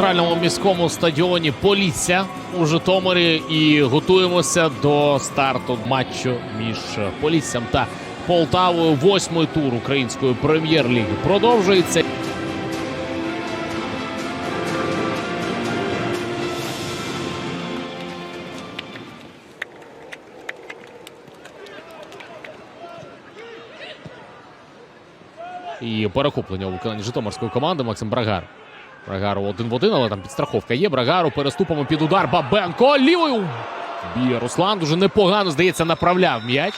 центральному міському стадіоні Полісся у Житомирі і готуємося до старту матчу між Поліссям та Полтавою. Восьмий тур української прем'єр-ліги продовжується. І перехоплення у виконанні Житомирської команди Максим Брагар. Брагару один в один, але там підстраховка є. Брагару переступимо під удар. Бабенко лівою. Б'є Руслан. Дуже непогано, здається, направляв м'яч.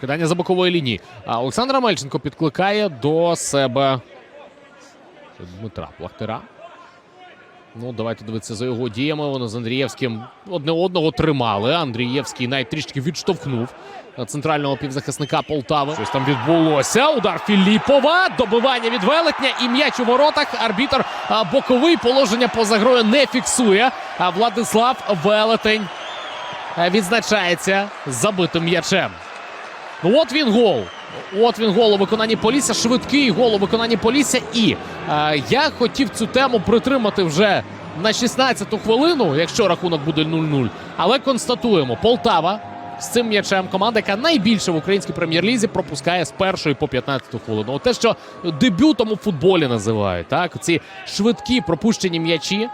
Кидання за бокової лінії. А Олександр Мельченко підкликає до себе Дмитра Плахтира. Ну, давайте дивитися за його діями. Вони з Андрієвським одне одного тримали. Андрієвський навіть трішки відштовхнув центрального півзахисника Полтави. Щось там відбулося. Удар Філіпова. Добивання від велетня і м'яч у воротах. Арбітр а, боковий положення поза грою не фіксує. А Владислав Велетень відзначається забитим м'ячем. Ну от він гол. От він гол у виконанні Полісся. Швидкий гол у виконанні Полісся. І е, я хотів цю тему притримати вже на 16-ту хвилину, якщо рахунок буде 0-0. Але констатуємо, Полтава з цим м'ячем команда, яка найбільше в українській прем'єр-лізі пропускає з першої по 15-ту хвилину. От те, що дебютом у футболі називають, так ці швидкі пропущені м'ячі.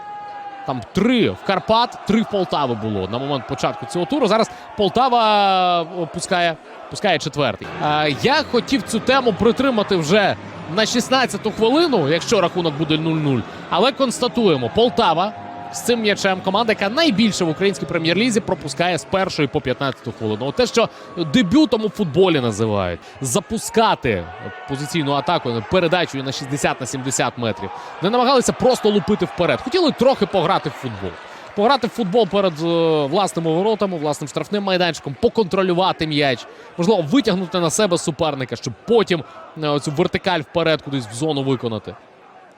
Там три в Карпат, три в Полтави було на момент початку цього туру. Зараз Полтава е, пускає, пускає четвертий. Е, я хотів цю тему притримати вже на 16-ту хвилину, якщо рахунок буде 0-0. Але констатуємо, Полтава з цим м'ячем команда, яка найбільше в українській прем'єр-лізі пропускає з першої по 15-ту хвилину. Те, що дебютом у футболі називають, запускати позиційну атаку передачею на 60 на 70 метрів. Не намагалися просто лупити вперед. Хотіли трохи пограти в футбол. Пограти в футбол перед е, власними воротами, власним штрафним майданчиком, поконтролювати м'яч, можливо, витягнути на себе суперника, щоб потім е, цю вертикаль вперед кудись в зону виконати.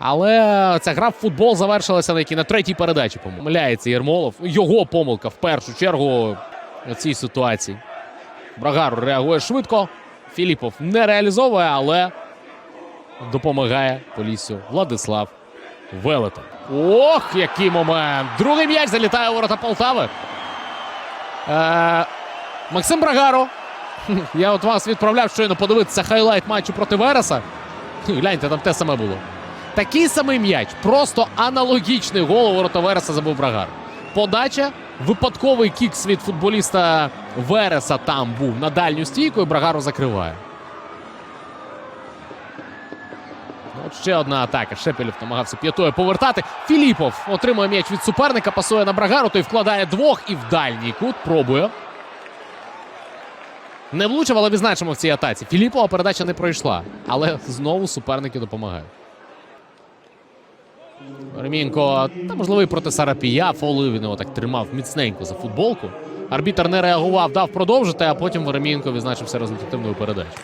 Але ця гра в футбол завершилася на якій на третій передачі. Помиляється Єрмолов. Його помилка в першу чергу у цій ситуації. Брагару реагує швидко. Філіпов не реалізовує, але допомагає Поліссю Владислав Велетен. Ох, який момент! Другий м'яч залітає у ворота Полтави. Е, Максим Брагаро. Я от вас відправляв щойно подивитися хайлайт матчу проти Вереса. Гляньте, там те саме було. Такий самий м'яч, просто аналогічний гол ворота Вереса забув Брагар. Подача, випадковий кікс від футболіста Вереса там був на дальню стійку і Брагару закриває. Ну, От ще одна атака. Шепелів намагався п'ятою повертати. Філіпов отримує м'яч від суперника, пасує на Брагару, той вкладає двох і в дальній кут пробує. Не влучив, але відзначимо в цій атаці. Філіпова передача не пройшла. Але знову суперники допомагають. Ремінко, та можливо і проти Сарапія. Фолив він його так тримав міцненько за футболку. Арбітер не реагував, дав продовжити, а потім Веремінко відзначився результативною передачею.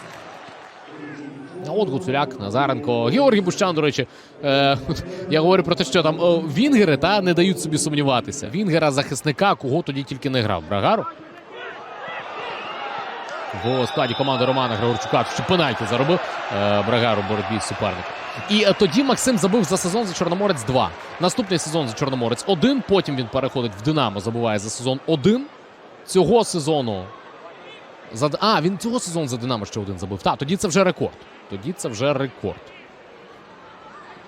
От Гуцуляк, Назаренко, Георгій Бущан, до речі, е, я говорю про те, що там о, Вінгери та не дають собі сумніватися. Вінгера захисника, кого тоді тільки не грав. Брагару. В складі команди Романа Григорчука ще пенальті заробив е, Брагару боротьбі з суперником. І е, тоді Максим забив за сезон за Чорноморець 2. Наступний сезон за Чорноморець 1. Потім він переходить в Динамо, забуває за сезон 1. Цього сезону. За... А, він цього сезону за Динамо ще один забив. Так, тоді це вже рекорд. Тоді це вже рекорд.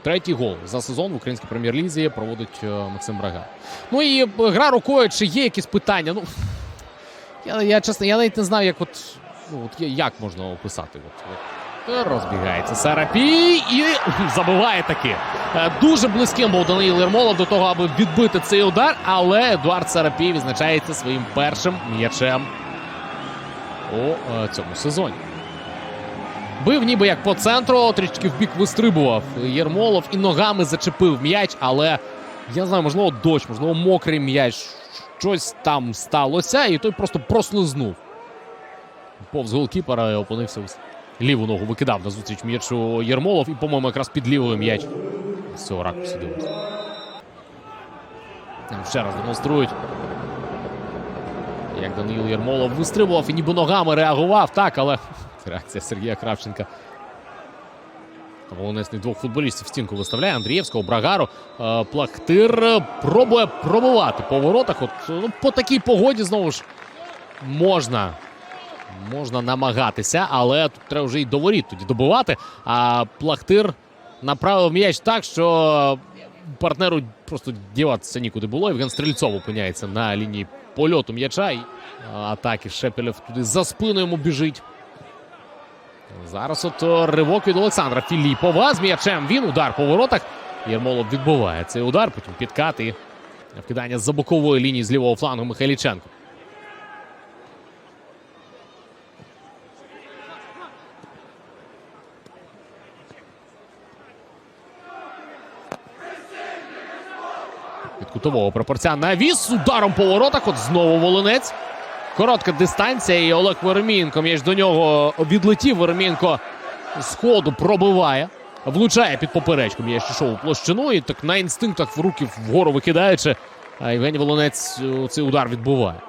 Третій гол за сезон в українській прем'єр-лізі проводить е, Максим Брага. Ну і гра рукою, чи є якісь питання? Ну, я, я чесно, я навіть не знаю, як от, ну, от як можна описати. От, от. Розбігається Сарапій і забиває таки. Е, Дуже близьким був Даниїл Єрмолов до того, аби відбити цей удар, але Едуард Сарапій відзначається своїм першим м'ячем у е, цьому сезоні. Бив ніби як по центру, трішки в бік вистрибував Єрмолов і ногами зачепив м'яч, але я знаю, можливо, дощ, можливо, мокрий м'яч. Щось там сталося, і той просто прослизнув. Повз голкіпера і опинився ліву ногу, викидав на зустріч м'ячу Єрмолов і, по-моєму, якраз під лівою м'яч. З цього ракурсу дивимося. Ще раз демонструють. Як Даниїл Єрмолов вистрибував і ніби ногами реагував, так, але реакція Сергія Кравченка Волонесний двох футболістів в стінку виставляє Андрієвського, Брагару. Е, Плахтир е, пробує пробувати по воротах. От ну, по такій погоді знову ж можна. Можна намагатися, але тут треба вже й до воріт тоді добивати. А Плахтир направив м'яч так, що партнеру просто діватися нікуди було. Євген Стрільцов опиняється на лінії польоту м'яча. І атаки Шепелєв туди за спину йому біжить. Зараз от ривок від Олександра Філіпова з м'ячем. Він удар по воротах. Єрмолов відбуває цей удар, потім підкат і вкидання з-за бокової лінії з лівого флангу Михайліченко. Кутового пропорція навіс ударом по воротах. От знову Волонець. Коротка дистанція. І Олег Веремінко. М'яч до нього відлетів. Веремінко з ходу пробиває. Влучає під поперечку. М'яч пішов у площину. І так на інстинктах в руки вгору викидаючи. А Євгеній Волонець цей удар відбуває.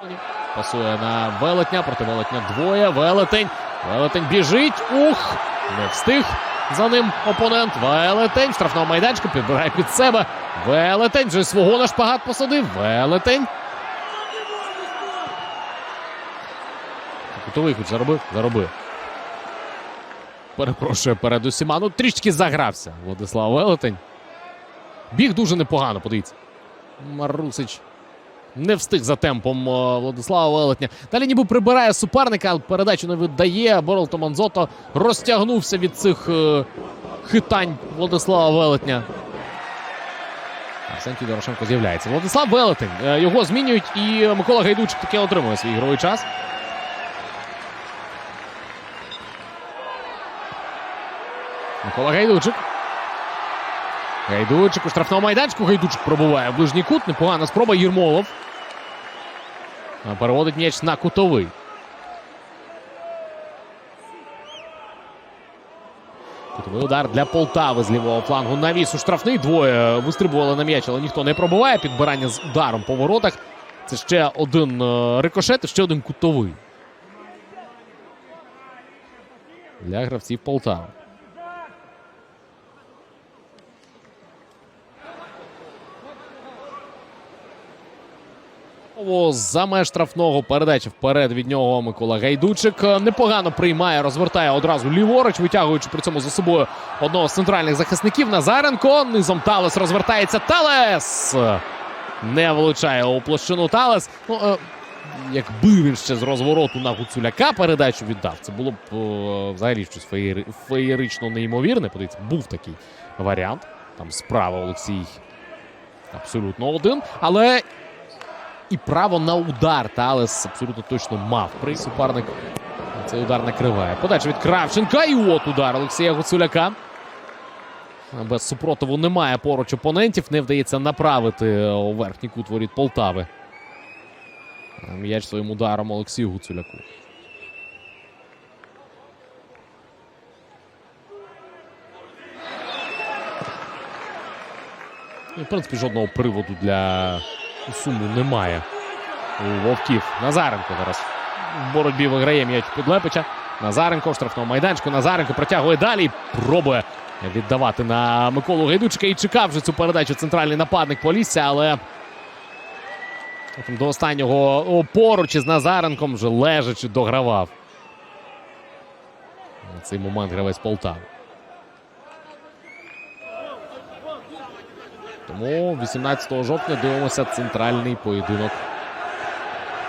Пасує на велетня. Проти велетня двоє. Велетень. Велетень біжить. Ух! Не встиг за ним опонент. Велетень. Штрафного майданчика підбирає під себе. Велетень. Вже свого на шпагат посадив. Велетень. Кутовий хоч заробив? Заробив. Перепрошую перед усіма. Ну, трішки загрався Владислав Велетень. Біг дуже непогано, подивіться. Марусич не встиг за темпом Владислава Велетня. Далі ніби прибирає суперника, передачу не віддає. Боролто Манзото розтягнувся від цих е, хитань Владислава Велетня. Арсентій Дорошенко з'являється. Владислав Велетень. Е, Його змінюють, і Микола Гайдучик таки отримує свій ігровий час. Микола Гайдучик. Гайдучик у штрафному майданчику. Гайдучик пробуває в ближній кут. Непогана спроба. Єрмолов. Переводить м'яч на кутовий. Кутовий удар для Полтави з лівого флангу. Навіс у штрафний. Двоє вистрибували на м'яч, але ніхто не пробуває. Підбирання з ударом по воротах. Це ще один е, рикошет ще один кутовий. Для гравців Полтави. За меж штрафного передача вперед від нього Микола Гайдучик. Непогано приймає, розвертає одразу ліворуч, витягуючи при цьому за собою одного з центральних захисників. Назаренко. Низом Талес розвертається. Талес! Не влучає у площину Талес. Ну, е, якби він ще з розвороту на Гуцуляка передачу віддав, це було б е, взагалі щось феєри- феєрично неймовірне. Подивіться, був такий варіант. Там справа Олексій абсолютно один. Але і право на удар. Талес абсолютно точно мав. При суперник цей удар накриває. Подача від Кравченка. І от удар Олексія Гуцуляка. Без супротиву немає поруч опонентів. Не вдається направити у верхній кут воріт Полтави. М'яч своїм ударом Олексію Гуцуляку. І, в принципі, жодного приводу для суму немає. У Вовків. Назаренко зараз в боротьбі виграє м'яч Підлепича. Назаренко в штрафному майданчику. Назаренко протягує далі. Пробує віддавати на Миколу Гайдучика. І чекав вже цю передачу центральний нападник Полісся, але до останнього поруч із Назаренком вже лежачи догравав. На цей момент гравець Полтави. Тому 18 жовтня дивимося центральний поєдинок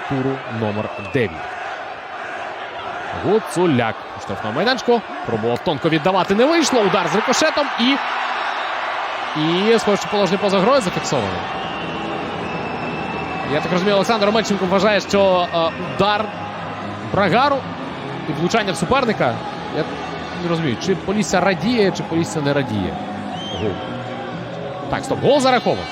туру номер 9. Гуцуляк у штрафному майданчику. Пробував тонко віддавати. Не вийшло. Удар з рикошетом і. І схоже, положення поза грою зафіксовано. Я так розумію, Олександр Омельченко вважає, що е, удар Брагару і влучання в суперника. Я не розумію, чи Полісся радіє, чи Полісся не радіє. Гол. Так, стоп, гол зараховано.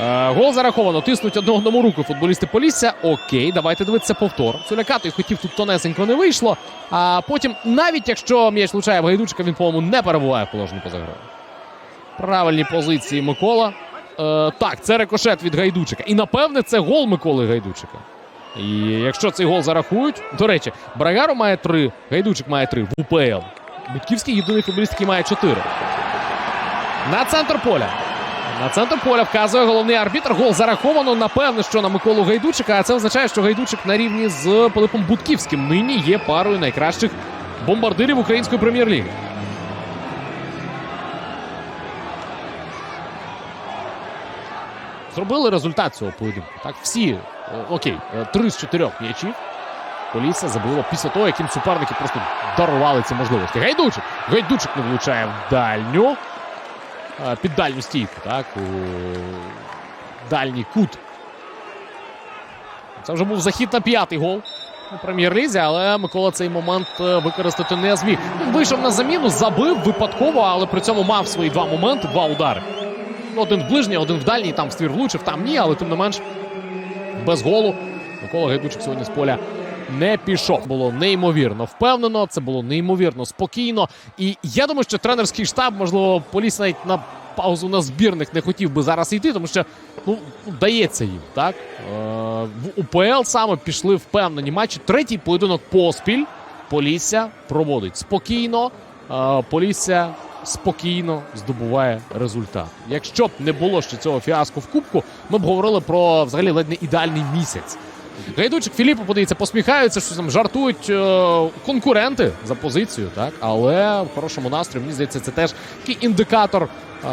Е, гол зараховано. Тиснуть одну одному руку футболісти Полісся. Окей, давайте дивитися повтор. Суляка той хотів тут тонесенько не вийшло. А потім, навіть якщо м'яч влучає в Гайдучика, він, по-моєму, не перебуває в положенні поза грою. Правильні позиції Микола. Е, так, це рикошет від Гайдучика. І напевне це гол Миколи Гайдучика. І якщо цей гол зарахують, до речі, Брагару має три, Гайдучик має три в УПЛ. Будківський єдиний футболіст, який має 4. На центр поля. На центр поля вказує головний арбітр. Гол зараховано. Напевне, що на Миколу Гайдучика. А це означає, що Гайдучик на рівні з Пилипом Будківським нині є парою найкращих бомбардирів української прем'єр-ліги. Зробили результат цього поєдинку. Так, всі, е, окей, е, три з чотирьох м'ячів. Полісся забила після того, як їм суперники просто дарували ці можливості. Гайдучик. Гайдучик не влучає в дальню. Під дальню стійку, так? У дальній кут. Це вже був захід на п'ятий гол у прем'єр-лізі, але Микола цей момент е, використати не зміг. Він вийшов на заміну, забив випадково, але при цьому мав свої два моменти, два удари. Один в ближній, один в дальній, там ствір влучив, там ні, але тим не менш без голу. Микола Гайдучик сьогодні з поля не пішов. Було неймовірно впевнено, це було неймовірно спокійно. І я думаю, що тренерський штаб, можливо, поліс навіть на паузу на збірних не хотів би зараз йти, тому що ну, вдається їм. так? Е, в УПЛ саме пішли впевнені матчі. Третій поєдинок поспіль. Полісся проводить спокійно. Е, Полісся спокійно здобуває результат. Якщо б не було ще цього фіаско в кубку, ми б говорили про взагалі ледь не ідеальний місяць. Гайдучик Філіппо, подивіться, посміхаються, що там жартують е, конкуренти за позицію, так але в хорошому настрої, мені здається, це теж такий індикатор е,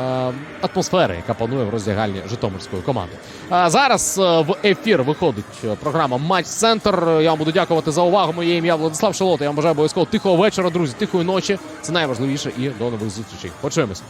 атмосфери, яка панує в роздягальні Житомирської команди. А зараз е, в ефір виходить програма Матч Центр. Я вам буду дякувати за увагу. Моє ім'я Владислав Шалота. Я вам бажаю обов'язково тихого вечора, друзі, тихої ночі. Це найважливіше і до нових зустрічей. Почуємося.